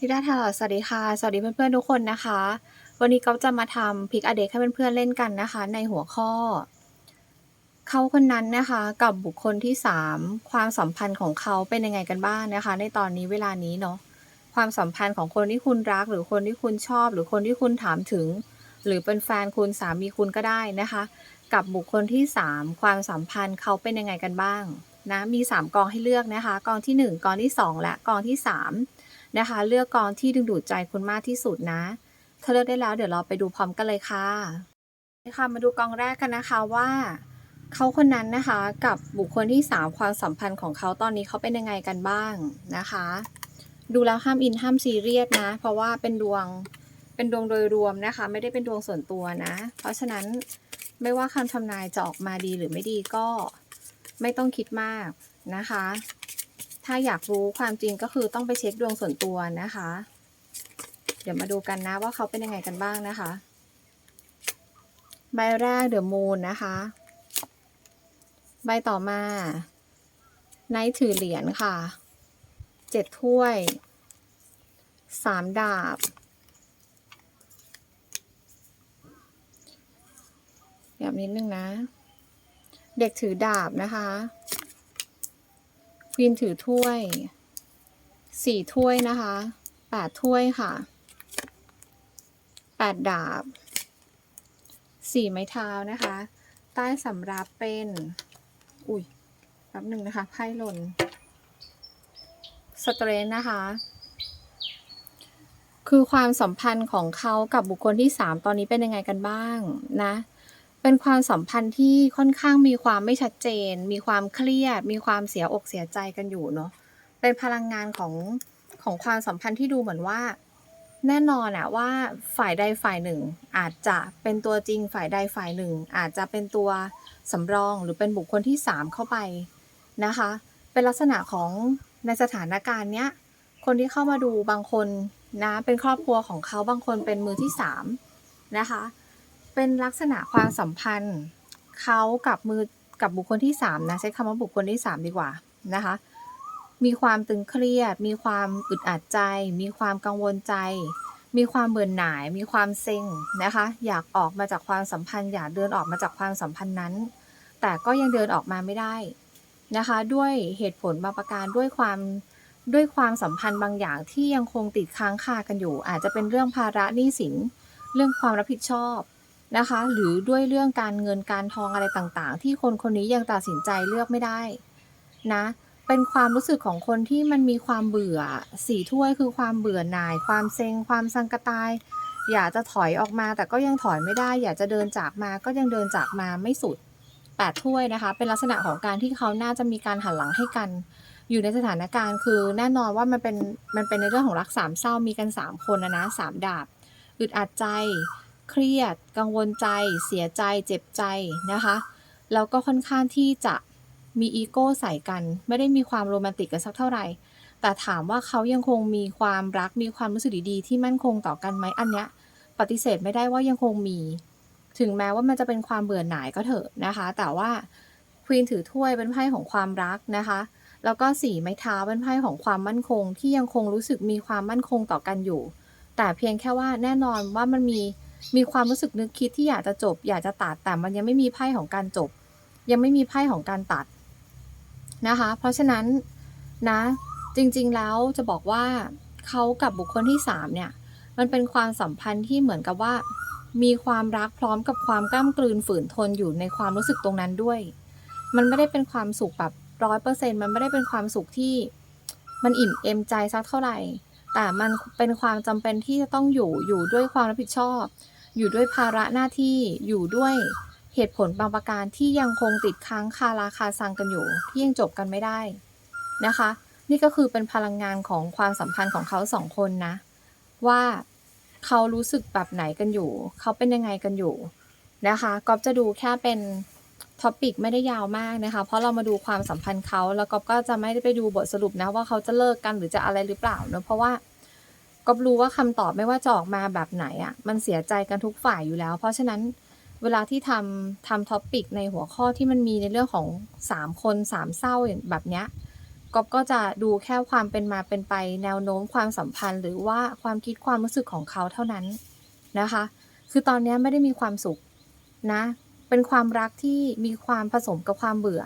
นิดาทาสวัสดีค่ะ สวัสดีเพื่อนๆทุกคนนะคะ วันนี้ก๊อฟจะมาทำพิกอเด็กให้เพื่อนๆเล่นกันนะคะ ในหัวข้อ เขาคนนั้นนะคะกับบุคคลที่สามความสัมพันธ์ของเขาเป็นยังไงกันบ้างนะคะ ในตอนนี้เวลานี้เนาะความสัมพันธ์ของคนที่คุณรัก หรือคนที่คุณชอบ หรือคนที่คุณถามถึง หรือเป็นแฟนคุณสามีคุณก็ได้นะคะ กับบุคคลที่สามความสัมพันธ์เขาเป็นยังไงกันบ้างนะมีสามกองให้เลือกนะคะ กองที่หนึ่งกองที่สองและกองที่สาม นะคะ เลือกกองที่ดึงดูดใจคุณมากที่สุดนะ ถ้าเลือกได้แล้วเดี๋ยวเราไปดูพร้อมกันเลยค่ะค่ะมาดูกองแรกกันนะคะว่าเขาคนนั้นนะคะกับบุคคลที่สามความสัมพันธ์ของเขาตอนนี้เขาเป็นยังไงกันบ้างนะคะ ดูแล้วห้ามอินห้ามซีเรียสนะ เพราะว่าเป็นดวงเป็นดวงโดยรวมนะคะ ไม่ได้เป็นดวงส่วนตัวนะ เพราะฉะนั้นไม่ว่าคำทำนายจะออกมาดีหรือไม่ดีก็ไม่ต้องคิดมากนะคะ ถ้าอยากรู้ความจริงก็คือต้องไปเช็คดวงส่วนตัวนะคะ เดี๋ยวมาดูกันนะว่าเขาเป็นยังไงกันบ้างนะคะ ใบแรกเดอะมูนนะคะ ใบต่อมาไนท์ถือเหรียญค่ะ เจ็ดถ้วย สามดาบแบบนิดนึงนะ เด็กถือดาบนะคะ วีนถือถ้วยสี่ถ้วยนะคะแปดถ้วยค่ะแปดดาบสี่ไม้เท้านะคะ ใต้สำรับเป็น อุ้ยแป๊บหนึ่งนะคะไพ่หล่นสเตรนนะคะ คือความสัมพันธ์ของเขากับบุคคลที่สามตอนนี้เป็นยังไงกันบ้างนะ เป็นความสัมพันธ์ที่ค่อนข้างมีความไม่ชัดเจน มีความเครียด มีความเสียอกเสียใจกันอยู่เนาะเป็นพลังงานของของความสัมพันธ์ที่ดูเหมือนว่า แน่นอนอะว่าฝ่ายใดฝ่ายหนึ่ง อาจจะเป็นตัวจริงฝ่ายใดฝ่ายหนึ่ง อาจจะเป็นตัวสำรองหรือเป็นบุคคลที่สามเข้าไปนะคะ เป็นลักษณะของในสถานการณ์เนี้ยคนที่เข้ามาดูบางคนนะเป็นครอบครัวของเขาบางคนเป็นมือที่สามนะคะ เป็นลักษณะความสัมพันธ์เขากับมือกับบุคคลที่สามนะใช้คำว่าบุคคลที่สามดีกว่านะคะมีความตึงเครียด มีความอึดอัดใจ มีความกังวลใจ มีความเบื่อหน่าย มีความเซ็งนะคะ อยากออกมาจากความสัมพันธ์ อยากเดินออกมาจากความสัมพันธ์นั้น แต่ก็ยังเดินออกมาไม่ได้นะคะ ด้วยเหตุผลบางประการด้วยความด้วยความสัมพันธ์บางอย่างที่ยังคงติดค้างคากันอยู่ อาจจะเป็นเรื่องภาระหนี้สิน เรื่องความรับผิดชอบ นะคะ หรือด้วยเรื่องการเงินการทองอะไรต่างๆ ที่คนคนนี้ยังตัดสินใจเลือกไม่ได้นะ เป็นความรู้สึกของคนที่มันมีความเบื่อสี่ถ้วยคือความเบื่อหน่าย ความเซ็ง ความสังกตาย อยากจะถอยออกมาแต่ก็ยังถอยไม่ได้ อยากจะเดินจากมาก็ยังเดินจากมาไม่สุดแปดถ้วยนะคะ เป็นลักษณะของการที่เขาน่าจะมีการหันหลังให้กัน อยู่ในสถานการณ์คือแน่นอนว่ามันเป็นมันเป็นในเรื่องของรักสามเศร้ามีกันสามคนนะนะสามดาบอึดอัดใจ เครียด กังวลใจ เสียใจ เจ็บใจนะคะ แล้วก็ค่อนข้างที่จะมีอีโก้ใส่กัน ไม่ได้มีความโรแมนติกกันสักเท่าไหร่ แต่ถามว่าเขายังคงมีความรัก มีความรู้สึกดีๆ ที่มั่นคงต่อกันไหมอันเนี้ยปฏิเสธไม่ได้ว่ายังคงมี ถึงแม้ว่ามันจะเป็นความเบื่อหน่ายก็เถอะนะคะ แต่ว่าควีนถือถ้วยเป็นไพ่ของความรักนะคะ แล้วก็สี่ไม้เท้าเป็นไพ่ของความมั่นคง ที่ยังคงรู้สึกมีความมั่นคงต่อกันอยู่ แต่เพียงแค่ว่าแน่นอนว่ามันมี มีความรู้สึกนึกคิดที่อยากจะจบ อยากจะตัดแต่มันยังไม่มีไพ่ของการจบ ยังไม่มีไพ่ของการตัดนะคะ เพราะฉะนั้นนะจริงๆแล้วจะบอกว่าเขากับบุคคลที่สามเนี่ยมันเป็นความสัมพันธ์ที่เหมือนกับว่า มีความรักพร้อมกับความกล้ามกลืนฝืนทนอยู่ในความรู้สึกตรงนั้นด้วย มันไม่ได้เป็นความสุขแบบร้อยเปอร์เซ็นต์มันไม่ได้เป็นความสุขที่มันอิ่มเอมใจสักเท่าไหร่ แต่มันเป็นความจำเป็นที่จะต้องอยู่อยู่ด้วยความรับผิดชอบ อยู่ด้วยภาระหน้าที่อยู่ด้วยเหตุผลบางประการที่ยังคงติดค้างคาราคาซังกันอยู่ ที่ยังจบกันไม่ได้นะคะ นี่ก็คือเป็นพลังงานของความสัมพันธ์ของเขาสองคนนะ ว่าเขารู้สึกแบบไหนกันอยู่ เขาเป็นยังไงกันอยู่นะคะก๊อฟจะดูแค่เป็น ท็อปิกไม่ได้ยาวมากนะคะ เพราะเรามาดูความสัมพันธ์เขาแล้วก๊อฟก็จะไม่ได้ไปดูบทสรุปนะว่าเขาจะเลิกกันหรือจะอะไรหรือเปล่าเนอะเพราะว่าก๊อฟรู้ว่าคำตอบไม่ว่าจะออกมาแบบไหนอะ่ะมันเสียใจกันทุกฝ่ายอยู่แล้ว เพราะฉะนั้นเวลาที่ทำทำท็อปิกในหัวข้อที่มันมีในเรื่องของสามคนสามเศร้าอย่างแบบเนี้ยก๊อฟก็จะดูแค่ความเป็นมาเป็นไปแนวโน้มความสัมพันธ์ หรือว่าความคิดความรู้สึกของเขาเท่านั้นนะคะ คือตอนนี้ไม่ได้มีความสุขนะ เป็นความรักที่มีความผสมกับความเบื่อ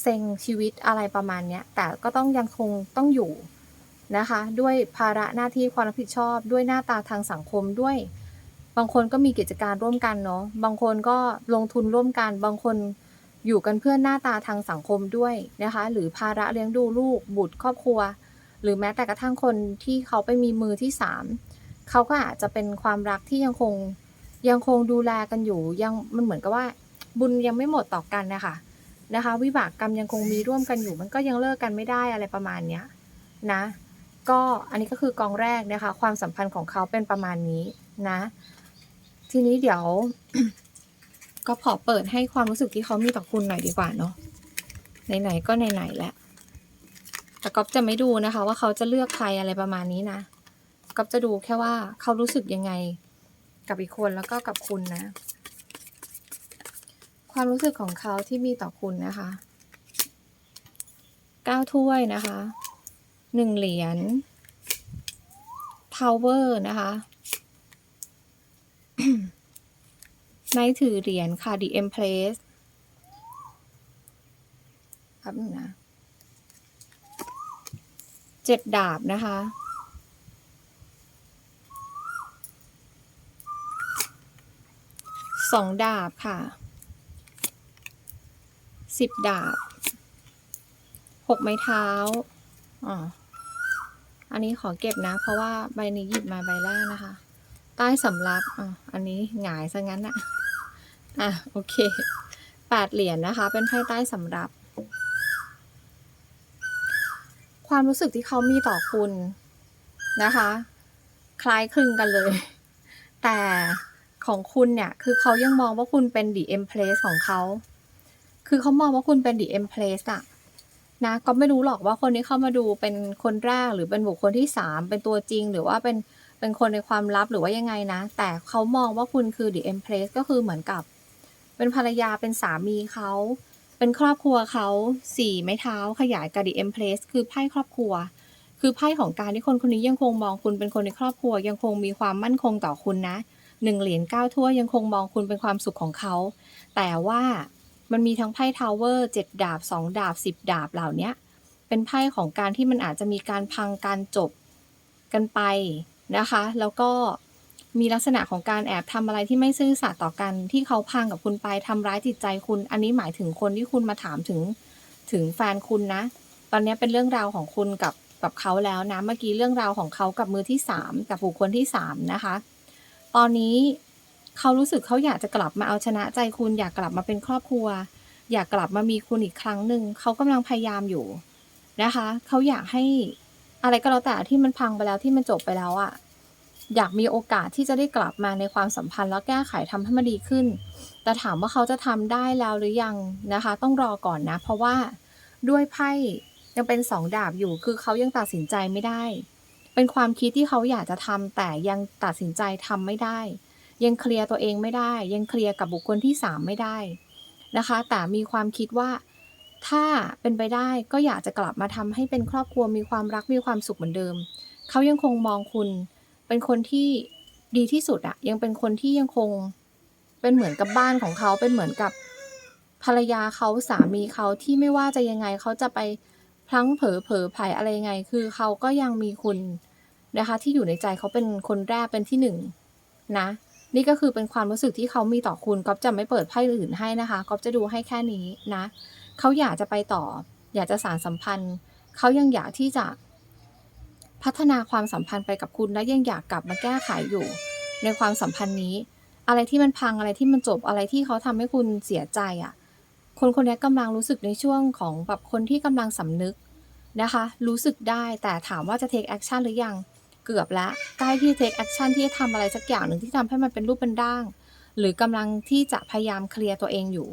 เซ็งชีวิตอะไรประมาณเนี้ย แต่ก็ต้องยังคงต้องอยู่นะคะ ด้วยภาระหน้าที่ความรับผิดชอบ ด้วยหน้าตาทางสังคมด้วย บางคนก็มีกิจการร่วมกันเนาะ บางคนก็ลงทุนร่วมกัน บางคนอยู่กันเพื่อหน้าตาทางสังคมด้วยนะคะ หรือภาระเลี้ยงดูลูก บุตรครอบครัว หรือแม้แต่กระทั่งคนที่เขาไปมีมือที่สามเขาก็อาจจะเป็นความรักที่ยังคง ยังคงดูแลกันอยู่ยังมันเหมือนกับว่า บุญยังไม่หมดต่อกันนะคะนะคะ วิบากกรรมยังคงมีร่วมกันอยู่ มันก็ยังเลิกกันไม่ได้อะไรประมาณเนี้ยนะ ก็อันนี้ก็คือกองแรกนะคะ ความสัมพันธ์ของเขาเป็นประมาณนี้นะ ทีนี้เดี๋ยว ก็ขอเปิดให้ความรู้สึกที่เขามีต่อคุณหน่อยดีกว่าเนาะไหนๆก็ไหนๆแล้วแต่ก๊อฟจะไม่ดูนะคะ ว่าเขาจะเลือกใครอะไรประมาณนี้นะก๊อฟจะดูแค่ว่าเขารู้สึกยังไง กับอีกคนแล้วก็กับคุณนะ ความรู้สึกของเขาที่มีต่อคุณนะคะเก้าถ้วยนะคะหนึ่งเหรียญทาวเวอร์นะคะนายถือเหรียญค่ะ The Empress ครับนึงนะเจ็ดดาบนะคะ สองดาบค่ะสิบดาบหกไม้เท้าอ๋ออันนี้ขอเก็บนะ เพราะว่าใบนี้หยิบมาใบแรกนะคะ ใต้สำรับอะอันนี้หงายซะงั้นอะอะ โอเคแปดเหรียญนะคะ เป็นไพ่ใต้สำรับ ความรู้สึกที่เขามีต่อคุณนะคะ คล้ายคลึงกันเลย แต่ ของคุณเนี่ย คือเขายังมองว่าคุณเป็น the empress ของเขา คือเขามองว่าคุณเป็น the empress อะนะ ก็ไม่รู้หรอกว่าคนที่เข้ามาดูเป็นคนแรกหรือเป็นบุคคลที่สามเป็นตัวจริง หรือว่าเป็นเป็นคนในความลับหรือว่ายังไงนะ แต่เขามองว่าคุณคือ the empress ก็คือเหมือนกับ เป็นภรรยาเป็นสามีเขาเป็นครอบครัวเขาสี่ไม้เท้าขยายกับ the empress คือไพ่ครอบครัว คือไพ่ของการที่คนคนนี้ยังคงมองคุณเป็นคนในครอบครัว ยังคงมีความมั่นคงต่อคุณนะ หนึ่งเหรียญเก้าถ้วยยังคงมองคุณเป็นความสุขของเขา แต่ว่ามันมีทั้งไพ่ทาวเวอร์เจ็ดดาบสองดาบสิบดาบเหล่านี้เป็นไพ่ของการที่มันอาจจะมีการพังการจบกันไปนะคะ แล้วก็มีลักษณะของการแอบทำอะไรที่ไม่ซื่อสัตย์ต่อกันที่เขาพังกับคุณไปทำร้ายจิตใจคุณ อันนี้หมายถึงคนที่คุณมาถามถึงถึงแฟนคุณนะ ตอนนี้เป็นเรื่องราวของคุณกับกับเขาแล้วนะ เมื่อกี้เรื่องราวของเขากับมือที่สามกับบุคคลที่สามนะคะ ตอนนี้เขารู้สึกเขาอยากจะกลับมาเอาชนะใจคุณ อยากกลับมาเป็นครอบครัว อยากกลับมามีคุณอีกครั้งหนึ่งเขากำลังพยายามอยู่นะคะเขาอยากให้อะไรก็แล้วแต่ที่มันพังไปแล้วที่มันจบไปแล้วอะอยากมีโอกาสที่จะได้กลับมาในความสัมพันธ์แล้วแก้ไขทำให้มันดีขึ้น แต่ถามว่าเขาจะทำได้แล้วหรือยังนะคะ ต้องรอก่อนนะ เพราะว่าด้วยไพ่ยังเป็นสองดาบอยู่คือเขายังตัดสินใจไม่ได้ เป็นความคิดที่เขาอยากจะทำแต่ยังตัดสินใจทำไม่ได้ ยังเคลียร์ตัวเองไม่ได้ ยังเคลียร์กับบุคคลที่สามไม่ได้นะคะ แต่มีความคิดว่าถ้าเป็นไปได้ก็อยากจะกลับมาทำให้เป็นครอบครัวมีความรักมีความสุขเหมือนเดิม เขายังคงมองคุณ เป็นคนที่ดีที่สุดอะยังเป็นคนที่ยังคงเป็นเหมือนกับบ้านของเขาเป็นเหมือนกับภรรยาเขาสามีเขาที่ไม่ว่าจะยังไงเขาจะไป พลั้งเผลอเผลอไผ่อะไรยังไง คือเขาก็ยังมีคุณนะคะ ที่อยู่ในใจเขาเป็นคนแรกเป็นที่หนึ่งนะนี่ก็คือเป็นความรู้สึกที่เขามีต่อคุณก๊อฟจะไม่เปิดไพ่อื่นให้นะคะก๊อฟจะดูให้แค่นี้นะเขาอยากจะไปต่อ อยากจะสานสัมพันธ์เขายังอยากที่จะพัฒนาความสัมพันธ์ไปกับคุณและยังอยากกลับมาแก้ไขอยู่ ในความสัมพันธ์นี้ อะไรที่มันพังอะไรที่มันจบอะไรที่เขาทำให้คุณเสียใจอะ่ะ คนคนนี้กำลังรู้สึกในช่วงของแบบคนที่กำลังสำนึกนะคะ รู้สึกได้แต่ถามว่าจะ take action หรือยัง เกือบล้วใกล้ที่จะ take action ที่จะทำอะไรสักอย่างหนึ่งที่ทำให้มันเป็นรูปเป็นร่าง หรือกำลังที่จะพยายามเคลียร์ตัวเองอยู่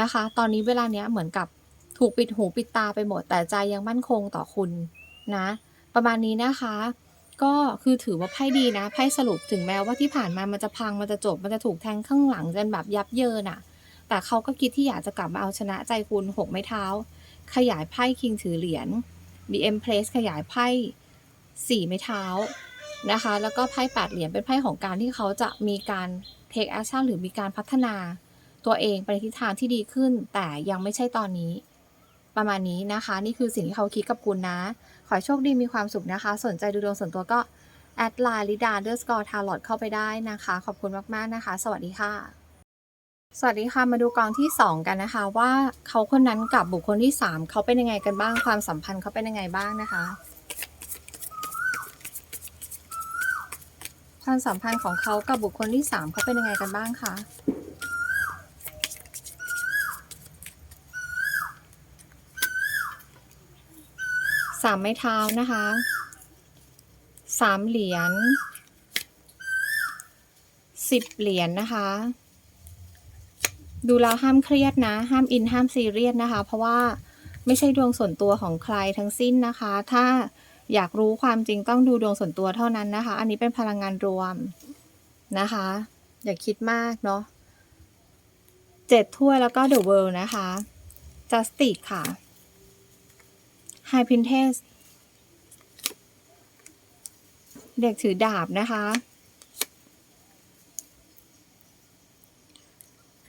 นะคะ ตอนนี้เวลาเนี้ยเหมือนกับถูกปิดหูปิดตาไปหมด แต่ใจยังมั่นคงต่อคุณนะ ประมาณนี้นะคะ ก็คือถือว่าไพ่ดีนะไพ่สรุปถึงแม้ว่าที่ผ่านมามันจะพังมันจะจบมันจะถูกแทงข้างหลังจนแบบยับเยินอะ่ะ แต่เขาก็คิดที่อยากจะกลับมาเอาชนะใจคุณหกไม้เท้า ขยายไพ่คิงถือเหรียญ The Empress ขยายไพ่สี่ไม้เท้านะคะ แล้วก็ไพ่แปดเหรียญเป็นไพ่ของการที่เขาจะมีการ take action หรือมีการพัฒนา ตัวเองไปในทิศทางที่ดีขึ้น แต่ยังไม่ใช่ตอนนี้ ประมาณนี้นะคะ นี่คือสิ่งที่เขาคิดกับคุณนะ ขอโชคดีมีความสุขนะคะ สนใจดูดวงส่วนตัวก็แอดไลน์ลิดาเดอร์สกอร์ทาร์ลอตเข้าไปได้นะคะ ขอบคุณมาก ๆ นะคะ สวัสดีค่ะ สวัสดีค่ะ มาดูกองที่ 2 กันนะคะ ว่าเขาคนนั้นกับบุคคลที่ 3 เขาเป็นยังไงกันบ้างความสัมพันธ์เขาเป็นยังไงบ้างนะคะ ความสัมพันธ์ของเขากับบุคคลที่ 3 เขาเป็นยังไงกันบ้างคะสามไม้เท้านะคะสามเหรียญสิบเหรียญนะคะ ดูแล้วห้ามเครียดนะ ห้ามอินห้ามซีเรียสนะคะ เพราะว่าไม่ใช่ดวงส่วนตัวของใครทั้งสิ้นนะคะ ถ้าอยากรู้ความจริงต้องดูดวงส่วนตัวเท่านั้นนะคะ อันนี้เป็นพลังงานรวมนะคะ อย่าคิดมากเนาะเจ็ดถ้วยแล้วก็ The World นะคะ Justice ค่ะ High Princess เด็กถือดาบนะคะ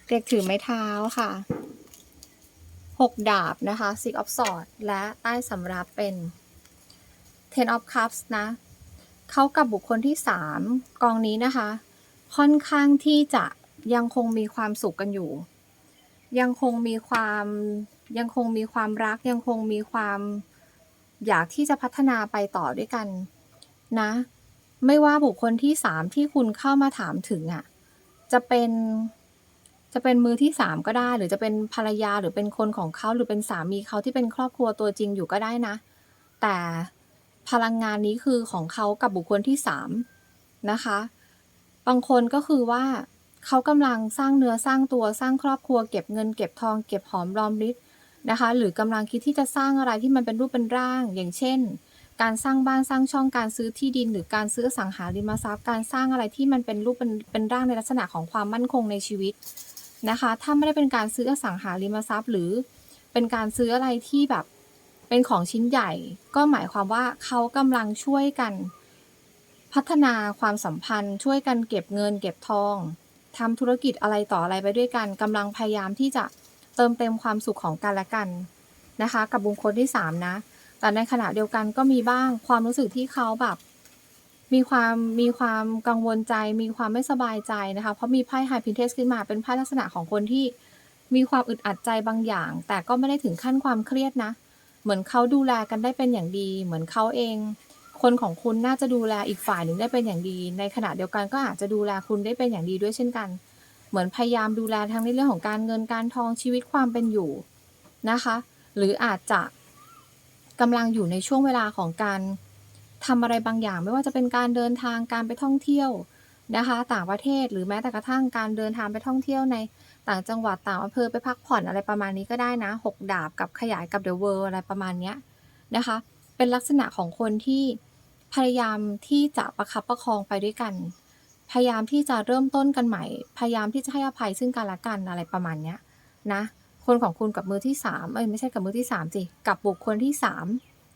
เด็กถือไม้เท้าค่ะหกดาบนะคะ Six of Swords และใต้สำรับเป็น Ten of Cups นะ เขากับบุคคลที่สามกองนี้นะคะ ค่อนข้างที่จะยังคงมีความสุขกันอยู่ ยังคงมีความยังคงมีความรัก ยังคงมีความอยากที่จะพัฒนาไปต่อด้วยกันนะ ไม่ว่าบุคคลที่สามที่คุณเข้ามาถามถึงอะ่ะ จะเป็น จะเป็นมือที่สามก็ได้ หรือจะเป็นภรรยาหรือเป็นคนของเขาหรือเป็นสามีเขาที่เป็นครอบครัวตัวจริงอยู่ก็ได้นะ แต่พลังงานนี้คือของเขากับบุคคลที่สามนะคะ บางคนก็คือว่าเขากำลังสร้างเนื้อสร้างตัวสร้างครอบครัวเก็บเงินเก็บทองเก็บหอมรอมริบนะคะ หรือกำลังคิดที่จะสร้างอะไรที่มันเป็นรูปเป็นร่าง อย่างเช่น การสร้างบ้านสร้างช่องการซื้อที่ดิน หรือการซื้ออสังหาริมทรัพย์ การสร้างอะไรที่มันเป็นรูปเป็นเป็นร่างในลักษณะของความมั่นคงในชีวิต นะคะ ถ้าไม่ได้เป็นการซื้ออสังหาริมทรัพย์ หรือเป็นการซื้ออะไรที่แบบเป็นของชิ้นใหญ่ ก็หมายความว่าเขากำลังช่วยกัน พัฒนาความสัมพันธ์ ช่วยกันเก็บเงิน เก็บทองทำธุรกิจอะไรต่ออะไรไปด้วยกันกำลังพยายามที่จะเติมเต็มความสุขของกันและกันนะคะ กับบุคคลที่สามนะ แต่ในขณะเดียวกันก็มีบ้างความรู้สึกที่เขาแบบ มีความมีความกังวลใจ มีความไม่สบายใจนะคะ เพราะมีไพ่ไฮพินเทสขึ้นมาเป็นไพ่ลักษณะของคนที่มีความอึดอัดใจบางอย่าง แต่ก็ไม่ได้ถึงขั้นความเครียดนะ เหมือนเขาดูแลกันได้เป็นอย่างดี เหมือนเขาเอง คนของคุณน่าจะดูแลอีกฝ่ายหนึ่งได้เป็นอย่างดี ในขณะเดียวกันก็อาจจะดูแลคุณได้เป็นอย่างดีด้วยเช่นกัน เหมือนพยายามดูแลทั้งในเรื่องของการเงินการทองชีวิตความเป็นอยู่นะคะ หรืออาจจะกำลังอยู่ในช่วงเวลาของการ ทำอะไรบางอย่าง ไม่ว่าจะเป็นการเดินทางการไปท่องเที่ยวนะคะ ต่างประเทศหรือแม้แต่กระทั่งการเดินทางไปท่องเที่ยวในต่างจังหวัดต่างอำเภอไปพักผ่อนอะไรประมาณนี้ก็ได้นะหกดาบกับขยายกับเดอะเวิร์อะไรประมาณนี้นะคะ เป็นลักษณะของคนที่พยายามที่จะประคับประคองไปด้วยกัน พยายามที่จะเริ่มต้นกันใหม่ พยายามที่จะให้อภัยซึ่งกันและกันอะไรประมาณนี้นะ คนของคุณกับมือที่สามเอ้ยไม่ใช่กับมือที่สามสิกับบุคคลที่สาม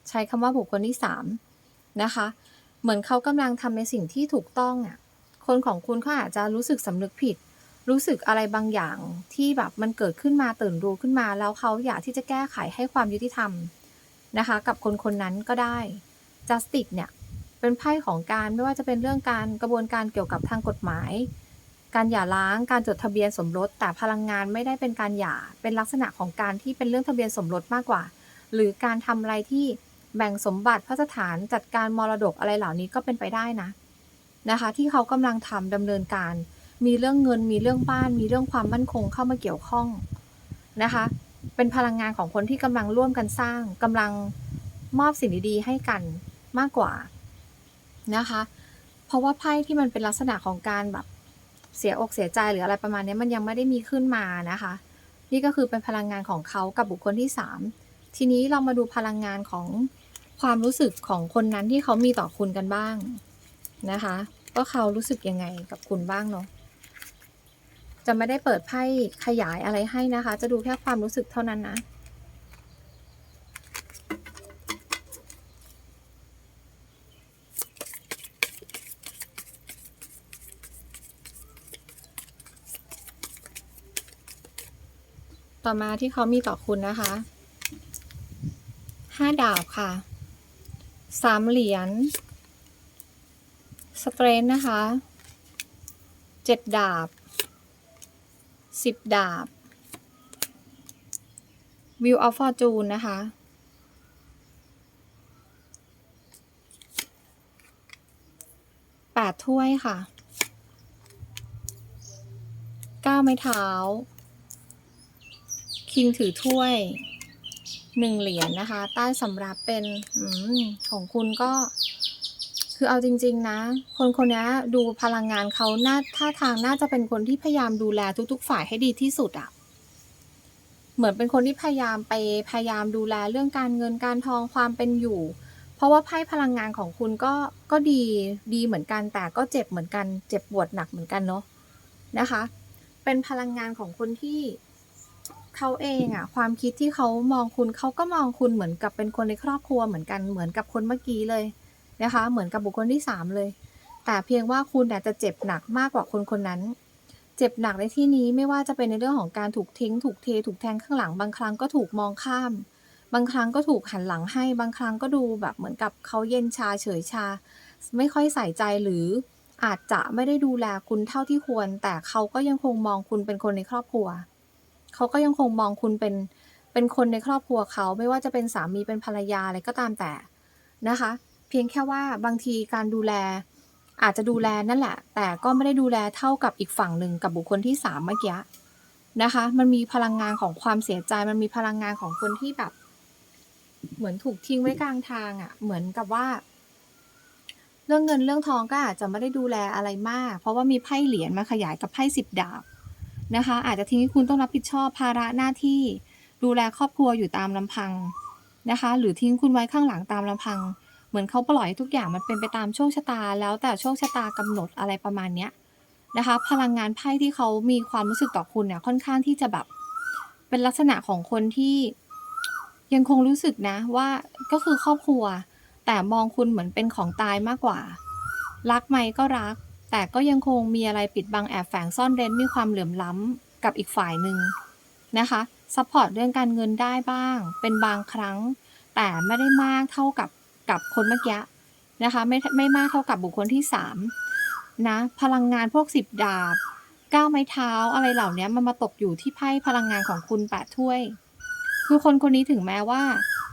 ใช้คำว่าบุคคลที่สาม นะคะ เหมือนเขากำลังทำในสิ่งที่ถูกต้องอะคนของคุณเขาอาจจะรู้สึกสำนึกผิด รู้สึกอะไรบางอย่างที่แบบมันเกิดขึ้นมาตื่นรู้ขึ้นมา แล้วเขาอยากที่จะแก้ไขให้ความยุติธรรมนะคะ กับคนคนนั้นก็ได้ justice เนี่ยเป็นไพ่ของการไม่ว่าจะเป็นเรื่องการกระบวนการเกี่ยวกับทางกฎหมาย การหย่าร้างการจดทะเบียนสมรส แต่พลังงานไม่ได้เป็นการหย่าเป็นลักษณะของการที่เป็นเรื่องทะเบียนสมรสมากกว่า หรือการทำอะไรที่ แบ่งสมบัติพระสถานจัดการมรดกอะไรเหล่านี้ก็เป็นไปได้นะนะคะ ที่เขากำลังทำดำเนินการ มีเรื่องเงินมีเรื่องบ้าน มีเรื่องความมั่นคงเข้ามาเกี่ยวข้องนะคะ เป็นพลังงานของคนที่กำลังร่วมกันสร้างกำลังมอบสิ่งดีๆให้กันมากกว่านะคะ เพราะว่าไพ่ที่มันเป็นลักษณะของการแบบเสียอกเสียใจหรืออะไรประมาณนี้มันยังไม่ได้มีขึ้นมานะคะ นี่ก็คือเป็นพลังงานของเขากับบุคคลที่สามทีนี้เรามาดูพลังงานของ ความรู้สึกของคนนั้นที่เขามีต่อคุณกันบ้างนะคะก็เขารู้สึกยังไงกับคุณบ้างเนาะจะไม่ได้เปิดไพ่ขยายอะไรให้นะคะ จะดูแค่ความรู้สึกเท่านั้นนะต่อมาที่เขามีต่อคุณนะคะ ห้าดาบค่ะ สามเหรียญสเตรนนะคะเจ็ดดาบสิบดาบวิวออฟฟอร์จูนนะคะแปดถ้วยค่ะเก้าไม้เท้า คิงถือถ้วย หนึ่งเหรียญนะคะ ใต้สำรับเป็นอของคุณก็ คือเอาจริง ๆ นะ คนคนนี้ดูพลังงานเขาน่าท่าทางน่าจะเป็นคนที่พยายามดูแลทุก ๆ ฝ่ายให้ดีที่สุดอะเหมือนเป็นคนที่พยายามไปพยายามดูแลเรื่องการเงินการทองความเป็นอยู่ เพราะว่าไพ่พลังงานของคุณก็ก็ดีดีเหมือนกันแต่ก็เจ็บเหมือนกัน เจ็บปวดหนักเหมือนกันเนาะนะคะ เป็นพลังงานของคนที่ เขาเองอะความคิดที่เขามองคุณเขาก็มองคุณเหมือนกับเป็นคนในครอบครัวเหมือนกันเหมือนกับคนเมื่อกี้เลยนะคะ เหมือนกับบุคคลที่สามเลย แต่เพียงว่าคุณอาจจะเจ็บหนักมากกว่าคนคนนั้น เจ็บหนักในที่นี้ไม่ว่าจะเป็นในเรื่องของการถูกทิ้ง ถูกเท ถูกแทงข้างหลัง บางครั้งก็ถูกมองข้าม บางครั้งก็ถูกหันหลังให้ บางครั้งก็ดูแบบเหมือนกับเขาเย็นชาเฉยชา ไม่ค่อยใส่ใจหรืออาจจะไม่ได้ดูแลคุณเท่าที่ควร แต่เขาก็ยังคงมองคุณเป็นคนในครอบครัว เขาก็ยังคงมองคุณเป็นเป็นคนในครอบครัวเขาไม่ว่าจะเป็นสามีเป็นภรรยาอะไรก็ตามแต่นะคะ เพียงแค่ว่าบางทีการดูแลอาจจะดูแลนั่นแหละ แต่ก็ไม่ได้ดูแลเท่ากับอีกฝั่งหนึ่งกับบุคคลที่สามเมื่อกี้นะคะ มันมีพลังงานของความเสียใจ มันมีพลังงานของคนที่แบบ เหมือนถูกทิ้งไว้กลางทางอะ่ะ เหมือนกับว่า เรื่องเงินเรื่องทองก็อาจจะไม่ได้ดูแลอะไรมาก เพราะว่ามีไพ่เหรียญมาขยายกับไพ่สิบดาบ นะคะ อาจจะทิ้งให้คุณต้องรับผิดชอบภาระหน้าที่ ดูแลครอบครัวอยู่ตามลำพังนะคะ หรือทิ้งคุณไว้ข้างหลังตามลำพัง เหมือนเขาปล่อยทุกอย่างมันเป็นไปตามโชคชะตา แล้วแต่โชคชะตากำหนดอะไรประมาณเนี้ยนะคะ พลังงานไพ่ที่เขามีความรู้สึกต่อคุณเนี่ยค่อนข้างที่จะแบบ เป็นลักษณะของคนที่ยังคงรู้สึกนะว่าก็คือครอบครัว แต่มองคุณเหมือนเป็นของตายมากกว่า รักไหมก็รัก แต่ก็ยังคงมีอะไรปิดบังแอบแฝงซ่อนเร้นมีความเหลื่อมล้ำกับอีกฝ่ายหนึ่งนะคะซัพพอร์ตเรื่องการเงินได้บ้าง เป็นบางครั้ง แต่ไม่ได้มากเท่ากับกับคนเมื่อกี้นะคะไม่ไม่มากเท่ากับบุคคลที่สามนะพลังงานพวกสิบดาบก้าวไม้เท้าอะไรเหล่านี้มันมาตกอยู่ที่ไพ่พลังงานของคุณแปดถ้วย คือคนคนนี้ถึงแม้ว่า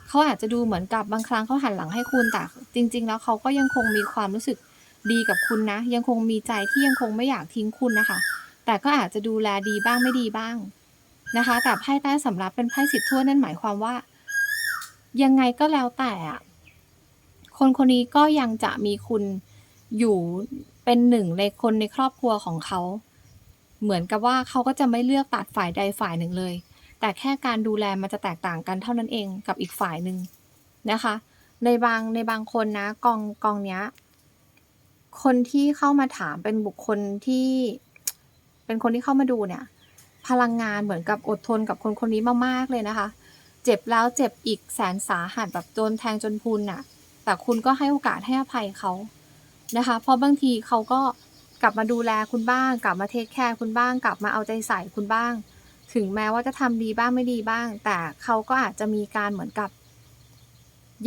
เขาอาจจะดูเหมือนกับบางครั้งเขาหันหลังให้คุณแต่จริง ๆ แล้วเขาก็ยังคงมีความรู้สึก ดีกับคุณนะ ยังคงมีใจที่ยังคงไม่อยากทิ้งคุณนะคะ แต่ก็อาจจะดูแลดีบ้างไม่ดีบ้างนะคะ แต่ไพ่ใต้สำรับเป็นไพ่สิบถ้วยนั่นหมายความว่า ยังไงก็แล้วแต่อะคนคนนี้ก็ยังจะมีคุณอยู่เป็นหนึ่งในคนในครอบครัวของเขา เหมือนกับว่าเขาก็จะไม่เลือกตัดฝ่ายใดฝ่ายหนึ่งเลย แต่แค่การดูแลมันจะแตกต่างกันเท่านั้นเองกับอีกฝ่ายหนึ่งนะคะ ในบางในบางคนนะกองกองเนี้ย คนที่เข้ามาถามเป็นบุคคลที่ เป็นคนที่เข้ามาดูเนี่ย พลังงานเหมือนกับอดทนกับคนคนนี้มากๆเลยนะคะ เจ็บแล้วเจ็บอีกแสนสาหัสแบบโดนแทงจนพุนน่ะ แต่คุณก็ให้โอกาสให้อภัยเขานะคะ เพราะบางทีเขาก็กลับมาดูแลคุณบ้าง กลับมาเทคแคร์คุณบ้าง กลับมาเอาใจใส่คุณบ้าง ถึงแม้ว่าจะทำดีบ้างไม่ดีบ้าง แต่เขาก็อาจจะมีการเหมือนกับ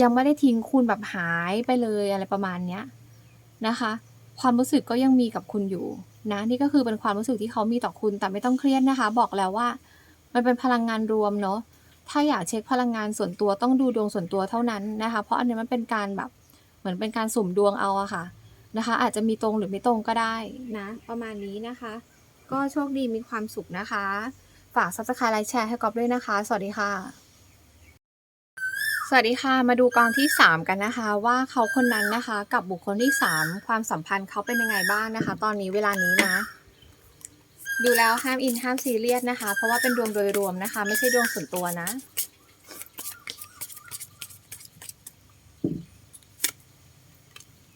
ยังไม่ได้ทิ้งคุณแบบหายไปเลยอะไรประมาณเนี้ย นะคะ ความรู้สึกก็ยังมีกับคุณอยู่นะนี่ก็คือเป็นความรู้สึกที่เขามีต่อคุณแต่ไม่ต้องเครียดนะคะ บอกแล้วว่า มันเป็นพลังงานรวมเนาะถ้าอยากเช็คพลังงานส่วนตัวต้องดูดวงส่วนตัวเท่านั้นนะคะ เพราะอันนี้มันเป็นการแบบเหมือนเป็นการสุ่มดวงเอาอะค่ะนะคะ อาจจะมีตรงหรือไม่ตรงก็ได้นะ ประมาณนี้นะคะ ก็โชคดีมีความสุขนะคะ ฝาก subscribe ไลค์แชร์ให้กอบด้วยนะคะ สวัสดีค่ะ สวัสดีค่ะ มาดูกองที่ 3 กันนะคะ ว่าเขาคนนั้นนะคะ กับบุคคลที่ 3 ความสัมพันธ์เขาเป็นยังไงบ้างนะคะ ตอนนี้เวลานี้นะ ดูแล้วห้ามอินห้ามซีเรียสนะคะ เพราะว่าเป็นดวงโดยรวมนะคะ ไม่ใช่ดวงส่วนตัวนะ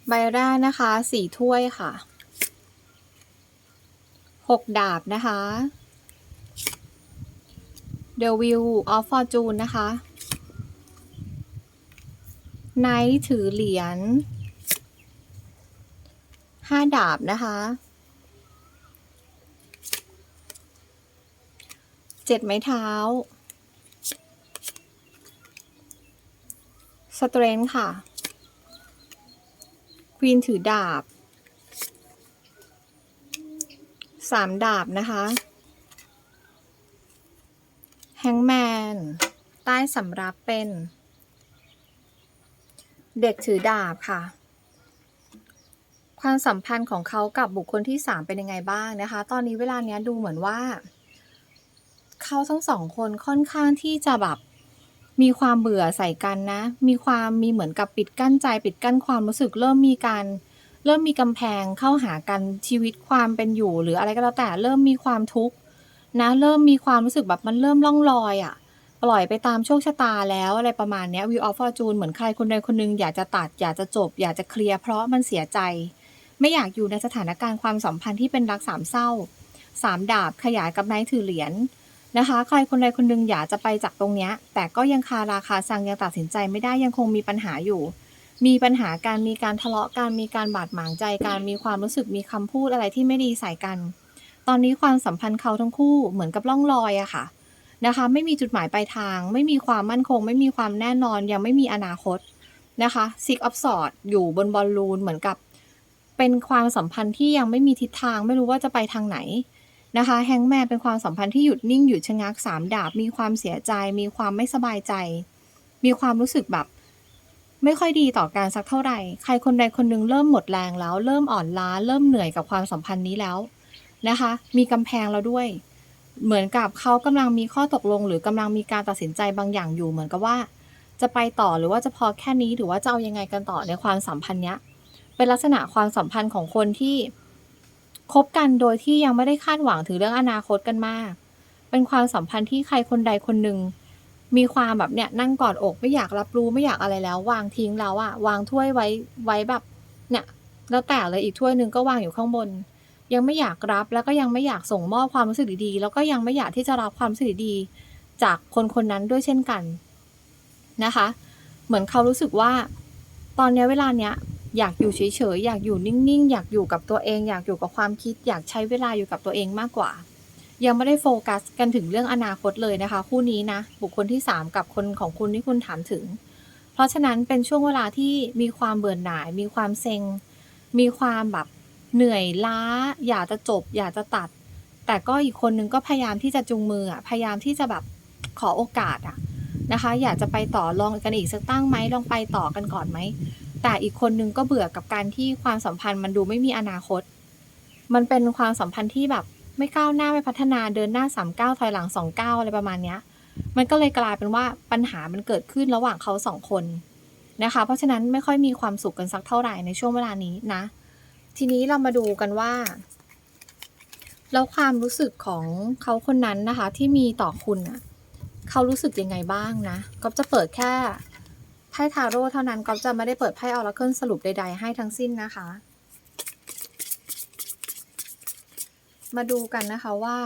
ใบแรกนะคะสี่ถ้วยค่ะหกดาบนะคะ The Wheel of Fortune นะคะ ไนท์ถือเหรียญห้าดาบนะคะเจ็ดไม้เท้าสเตรนค่ะควีนถือดาบสามดาบนะคะแฮงแมนใต้สำรับเป็น เด็กถือดาบค่ะ ความสัมพันธ์ของเขากับบุคคลที่สามเป็นยังไงบ้างนะคะ ตอนนี้เวลาเนี้ยดูเหมือนว่า เขาทั้งสองคนค่อนข้างที่จะแบบมีความเบื่อใส่กันนะ มีความมีเหมือนกับปิดกั้นใจ ปิดกั้นความรู้สึก เริ่มมีการ เริ่มมีกำแพงเข้าหากันชีวิตความเป็นอยู่ หรืออะไรก็แล้วแต่เริ่มมีความทุกข์นะ เริ่มมีความรู้สึกแบบมันเริ่มล่องลอยอะ่ะ ปล่อยไปตามโชคชะตาแล้วอะไรประมาณเนี้ยวิวออฟฟอร์จูนเหมือนใครคนใดคนหนึงอยากจะตัดอยากจะจบ อยากจะเคลียร์เพราะมันเสียใจ ไม่อยากอยู่ในสถานการณ์ความสัมพันธ์ที่เป็นรักสามเศร้าสามดาบขยายกับนายถือเหรียญนะคะ ใครคนใดคนหนึงอยากจะไปจากตรงเนี้ยแต่ก็ยังคาราคาซังยังตัดสินใจไม่ได้ยังคงมีปัญหาอยู่ มีปัญหาการมีการทะเลาะกันมีการบาดหมางใจกันมีความรู้สึกมีคำพูดอะไรที่ไม่ดีใส่กัน ตอนนี้ความสัมพันธ์เขาทั้งคู่เหมือนกับล่องลอยอะค่ะ นะคะ ไม่มีจุดหมายปลายทาง ไม่มีความมั่นคง ไม่มีความแน่นอน ยังไม่มีอนาคตนะคะ Six of s w o r d อยู่บนบอลลูนเหมือนกับ เป็นความสัมพันธ์ที่ยังไม่มีทิศทาง ไม่รู้ว่าจะไปทางไหนนะคะแฮงแมนเป็นความสัมพันธ์ที่หยุดนิ่งหยุดชะงักสามดาบ มีความเสียใจ มีความไม่สบายใจ มีความรู้สึกแบบ ไม่ค่อยดีต่อการสักเท่าไหร่ ใครคนใดคนหนึงเริ่มหมดแรงแล้ว เริ่มอ่อนล้า เริ่มเหนื่อยกับความสัมพันธ์นี้แล้วนะคะ มีกำแพงแล้วด้วย เหมือนกับเขากำลังมีข้อตกลง หรือกำลังมีการตัดสินใจบางอย่างอยู่เหมือนกับว่า จะไปต่อหรือว่าจะพอแค่นี้หรือว่าจะเอายังไงกันต่อในความสัมพันธ์เนี้ยเป็นลักษณะความสัมพันธ์ของคนที่คบกันโดยที่ยังไม่ได้คาดหวังถึงเรื่องอนาคตกันมาก เป็นความสัมพันธ์ที่ใครคนใดคนหนึ่งมีความแบบเนี้ยนั่งกอดอกไม่อยากรับรู้ไม่อยากอะไรแล้ว วางทิ้งแล้วอะวางถ้วยไว้ไว้แบบเนี่ยแล้วแต่เลยอีกถ้วยหนึ่งก็วางอยู่ข้างบน ยังไม่อยากรับแล้วก็ยังไม่อยากส่งมอบความรู้สึกดีๆ แล้วก็ยังไม่อยากที่จะรับความรู้สึกดีๆ จากคนคนนั้นด้วยเช่นกันนะคะ เหมือนเขารู้สึกว่า ตอนนี้เวลาเนี้ยอยากอยู่เฉยๆ อยากอยู่นิ่งๆ อยากอยู่กับตัวเอง อยากอยู่กับความคิด อยากใช้เวลาอยู่กับตัวเองมากกว่า ยังไม่ได้โฟกัสกันถึงเรื่องอนาคตเลยนะคะ คู่นี้นะ บุคคลที่ 3 กับคนของคุณที่คุณถามถึง เพราะฉะนั้นเป็นช่วงเวลาที่มีความเบื่อหน่าย มีความเซ็ง มีความแบบ เหนื่อยล้า อยากจะจบ อยากจะตัด แต่ก็อีกคนนึงก็พยายามที่จะจูงมืออะพยายามที่จะแบบขอโอกาสอะนะคะ อยากจะไปต่อลองกันอีกสักตั้งไหมลองไปต่อกันก่อนไหมแต่อีกคนนึงก็เบื่อกับการที่ความสัมพันธ์มันดูไม่มีอนาคต มันเป็นความสัมพันธ์ที่แบบไม่ก้าวหน้าไม่พัฒนาเดินหน้าสามก้าวถอยหลังสองก้าวอะไรประมาณเนี้ย มันก็เลยกลายเป็นว่าปัญหามันเกิดขึ้นระหว่างเขาสองคนนะคะ เพราะฉะนั้นไม่ค่อยมีความสุขกันสักเท่าไหร่ในช่วงเวลานี้นะ ทีนี้เรามาดูกันว่า แล้วความรู้สึกของเขาคนนั้นนะคะ ที่มีต่อคุณอะเขารู้สึกยังไงบ้างนะก็จะเปิดแค่ไพ่ทาโร่เท่านั้นก็จะไม่ได้เปิดไพ่ออราเคิลสรุปใด ๆ ให้ทั้งสิ้นนะคะ มาดูกันนะคะว่า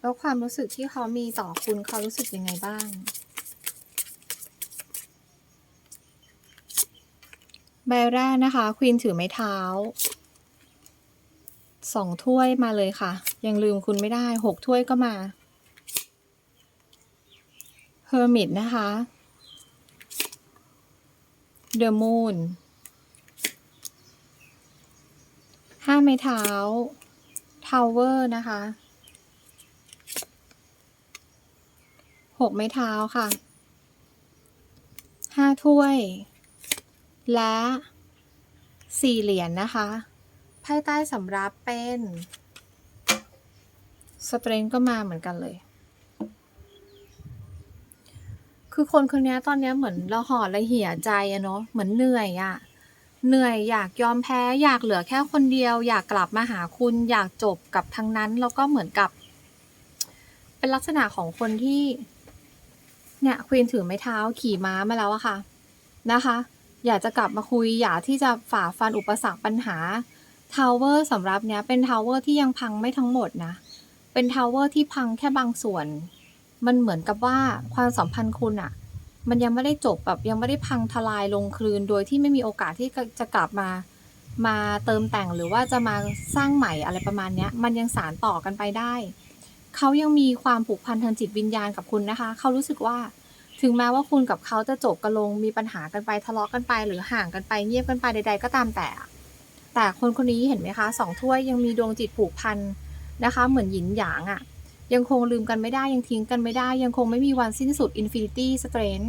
แล้วความรู้สึกที่เขามีต่อคุณเขารู้สึกยังไงบ้าง ใบแรกนะคะควีนถือไม้เท้าสองถ้วยมาเลยค่ะ ยังลืมคุณไม่ได้หกถ้วยก็มาเฮอร์มิตนะคะ The Moon ห้าไม้เท้า Tower นะคะหกไม้เท้าค่ะห้าถ้วย และสี่เหรียญนนะคะไพ่ใต้สำรับเป็นสเตรนก็มาเหมือนกันเลย คือคนคนนี้ตอนนี้เหมือนเราห่อละเหี่ยใจอะเนาะเหมือนเหนื่อยอะเหนื่อยอยากยอมแพ้ อยากเหลือแค่คนเดียว อยากกลับมาหาคุณ อยากจบกับทางนั้นแล้วก็เหมือนกับ เป็นลักษณะของคนที่ เนี่ยควีนถือไม้เท้าขี่ม้ามาแล้วอะค่ะนะคะ อยากจะกลับมาคุย อยากที่จะฝ่าฟันอุปสรรคปัญหาทาวเวอร์สำหรับเนี้ยเป็นทาวเวอร์ที่ยังพังไม่ทั้งหมดนะ เป็นทาวเวอร์ที่พังแค่บางส่วน มันเหมือนกับว่าความสัมพันธ์คุณอะมันยังไม่ได้จบแบบยังไม่ได้พังทลายลงคลืนโดยที่ไม่มีโอกาสที่จะกลับมา มาเติมแต่งหรือว่าจะมาสร้างใหม่อะไรประมาณเนี้ยมันยังสารต่อกันไปได้ เขายังมีความผูกพันทางจิตวิญญาณกับคุณนะคะ เขารู้สึกว่า ถึงแม้ว่าคุณกับเขาจะจบกันลงมีปัญหากันไปทะเลาะกันไปหรือห่างกันไปเงียบกันไปใด ๆ ก็ตามแต่ แต่คนคนนี้เห็นไหมคะ2ถ้วยยังมีดวงจิตผูกพันนะคะ เหมือนหยินหยางอะยังคงลืมกันไม่ได้ยังทิ้งกันไม่ได้ ยังคงไม่มีวันสิ้นสุด Infinity Strength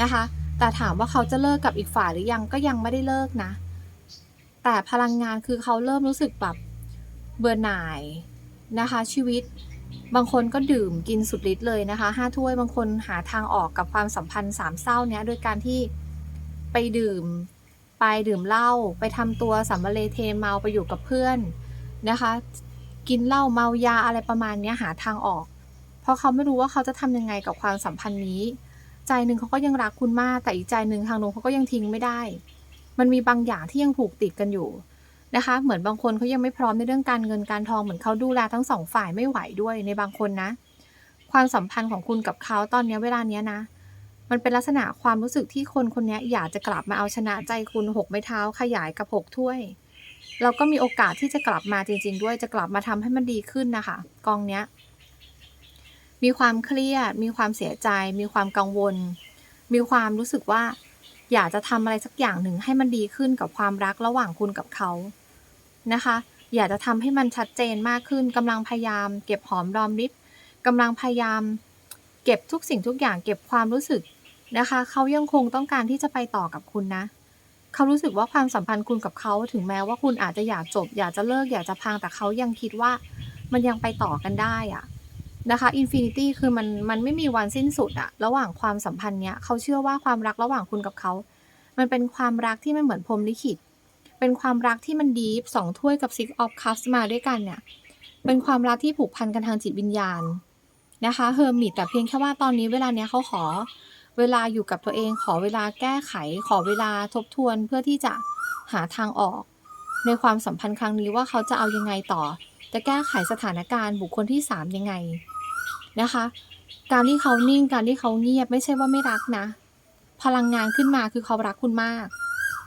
นะคะ แต่ถามว่าเขาจะเลิกกับอีกฝ่ายหรือยังก็ยังไม่ได้เลิกนะ แต่พลังงานคือเขาเริ่มรู้สึกแบบเบื่อหน่ายนะคะ ชีวิต บางคนก็ดื่มกินสุดฤทธิ์เลยนะคะ5ถ้วยบางคนหาทางออกกับความสัมพันธ์สามเศร้าเนี้ยโดยการที่ไปดื่ม ไปดื่มเหล้าไปทำตัวสัมเลเทเมาไปอยู่กับเพื่อนนะคะ กินเหล้าเมายาอะไรประมาณเนี้ยหาทางออก เพราะเขาไม่รู้ว่าเขาจะทำยังไงกับความสัมพันธ์นี้ ใจหนึ่งเขาก็ยังรักคุณมากแต่อีกใจหนึ่งทางนู้นเขาก็ยังทิ้งไม่ได้ มันมีบางอย่างที่ยังผูกติดกันอยู่ นะคะ เหมือนบางคนเขายังไม่พร้อมในเรื่องการเงินการทองเหมือนเขาดูแลทั้ง2ฝ่ายไม่ไหวด้วยในบางคนนะ ความสัมพันธ์ของคุณกับเขาตอนนี้เวลาเนี้ยนะ มันเป็นลักษณะความรู้สึกที่คนคนนี้อยากจะกลับมาเอาชนะใจคุณ6ไม้เท้าขยายกับ6ถ้วยแล้วก็มีโอกาสที่จะกลับมาจริง ๆ ด้วยจะกลับมาทำให้มันดีขึ้นนะคะ กองเนี้ย มีความเครียด มีความเสียใจ มีความกังวล มีความรู้สึกว่า อยากจะทำอะไรสักอย่างหนึ่งให้มันดีขึ้นกับความรักระหว่างคุณกับเขา นะคะ อยากจะทำให้มันชัดเจนมากขึ้นกำลังพยายาม เก็บหอมรอมริบกำลังพยายาม เก็บทุกสิ่งทุกอย่างเก็บความรู้สึกนะคะเขายังคงต้องการที่จะไปต่อกับคุณนะเขารู้สึกว่าความสัมพันธ์คุณกับเขาถึงแม้ว่าคุณอาจจะอยากจบ อยากจะเลิกอยากจะพังแต่เขายังคิดว่ามันยังไปต่อกันได้อะนะคะ Infinity คือมันมันไม่มีวันสิ้นสุดอะระหว่างความสัมพันธ์เนี้ยเขาเชื่อว่าความรักระหว่างคุณกับเขา มันเป็นความรักที่มันเหมือนพรมลิขิต เป็นความรักที่มันดีป2ถ้วยกับ Six of Cups มาด้วยกันเนี่ย เป็นความรักที่ผูกพันกันทางจิตวิญญาณนะคะ Hermit แต่เพียงแค่ว่าตอนนี้เวลาเนี้ยเขาขอเวลาอยู่กับตัวเอง ขอเวลาแก้ไข ขอเวลาทบทวนเพื่อที่จะหาทางออก ในความสัมพันธ์ครั้งนี้ว่าเขาจะเอายังไงต่อ จะแก้ไขสถานการณ์บุคคลที่ 3 ยังไงนะคะ การที่เขานิ่งการที่เขาเงียบไม่ใช่ว่าไม่รักนะ พลังงานขึ้นมาคือเขารักคุณมาก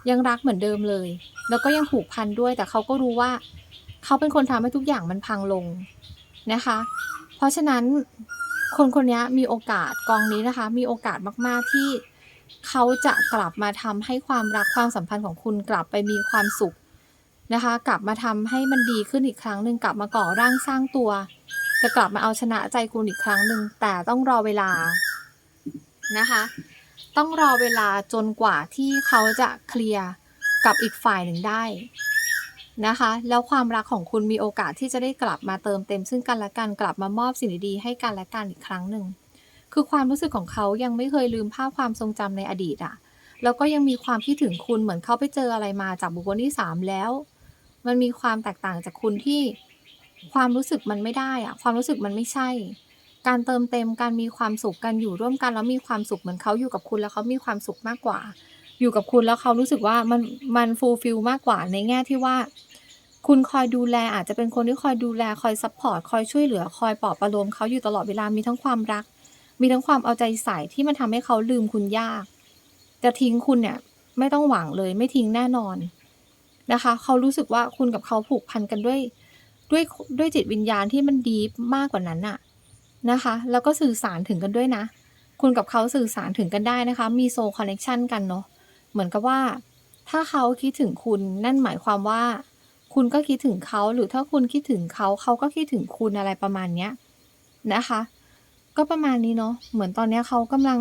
ยังรักเหมือนเดิมเลย แล้วก็ยังผูกพันด้วย แต่เขาก็รู้ว่า เขาเป็นคนทำให้ทุกอย่างมันพังลงนะคะ เพราะฉะนั้นคนคนนี้มีโอกาสกองนี้นะคะ มีโอกาสมากๆที่เขาจะกลับมาทำให้ความรักความสัมพันธ์ของคุณกลับไปมีความสุขนะคะ กลับมาทำให้มันดีขึ้นอีกครั้งหนึ่งกลับมาก่อร่างสร้างตัว จะกลับมาเอาชนะใจคุณอีกครั้งหนึ่งแต่ต้องรอเวลานะคะ ต้องรอเวลาจนกว่าที่เขาจะเคลียร์กับอีกฝ่ายหนึ่งได้นะคะ แล้วความรักของคุณมีโอกาสที่จะได้กลับมาเติมเต็ม ซึ่งกันและกันกลับมามอบสิ่งดีๆให้กันและกันอีกครั้งหนึ่งคือความรู้สึกของเขายังไม่เคยลืมภาพความทรงจำในอดีตอะแล้วก็ยังมีความคิดถึงคุณเหมือนเขาไปเจออะไรมาจากบุคคลที่3แล้ว มันมีความแตกต่างจากคุณที่ความรู้สึกมันไม่ได้อะความรู้สึกมันไม่ใช่ การเติมเต็มการมีความสุขการอยู่ร่วมกันแล้วมีความสุขเหมือนเขาอยู่กับคุณแล้วเขามีความสุขมากกว่า อยู่กับคุณแล้วเขารู้สึกว่ามันมัน fulfill มากกว่าในแง่ที่ว่า คุณคอยดูแลอาจจะเป็นคนที่คอยดูแลคอยซัปพอร์ตคอยช่วยเหลือคอยปลอบประโลมเขาอยู่ตลอดเวลามีทั้งความรัก มีทั้งความเอาใจใส่ที่มันทำให้เขาลืมคุณยาก จะทิ้งคุณเนี่ยไม่ต้องหวังเลยไม่ทิ้งแน่นอนนะคะ เขารู้สึกว่าคุณกับเขาผูกพันกันด้วยด้วยด้วยจิตวิญญาณที่มันดีมากกว่านั้นน่ะ นะคะ แล้วก็สื่อสารถึงกันด้วยนะ คุณกับเขาสื่อสารถึงกันได้นะคะ มี soul connection กันเนาะ เหมือนกับว่า ถ้าเขาคิดถึงคุณนั่นหมายความว่า คุณก็คิดถึงเขาหรือถ้าคุณคิดถึงเขาเขาก็คิดถึงคุณอะไรประมาณเนี้ยนะคะ ก็ประมาณนี้เนาะ เหมือนตอนนี้เขากำลัง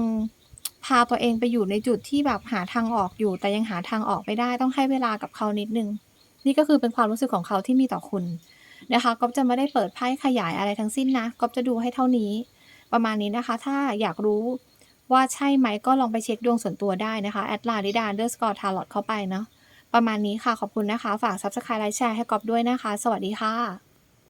พาตัวเองไปอยู่ในจุดที่แบบหาทางออกอยู่ แต่ยังหาทางออกไม่ได้ต้องให้เวลากับเขานิดนึง นี่ก็คือเป็นความรู้สึกของเขาที่มีต่อคุณ นะคะก๊อฟจะไม่ได้เปิดไพ่ขยายอะไรทั้งสิ้นนะก๊อฟจะดูให้เท่านี้ ประมาณนี้นะคะ ถ้าอยากรู้ว่าใช่ไหมก็ลองไปเช็คดวงส่วนตัวได้นะคะแอดลาดิดาเดอร์สกอร์ทาร์ลอตเข้าไปเนาะประมาณนี้ค่ะขอบคุณนะคะ ฝาก Subscribe ไลค์แชร์ให้ก๊อฟด้วยนะคะ สวัสดีค่ะ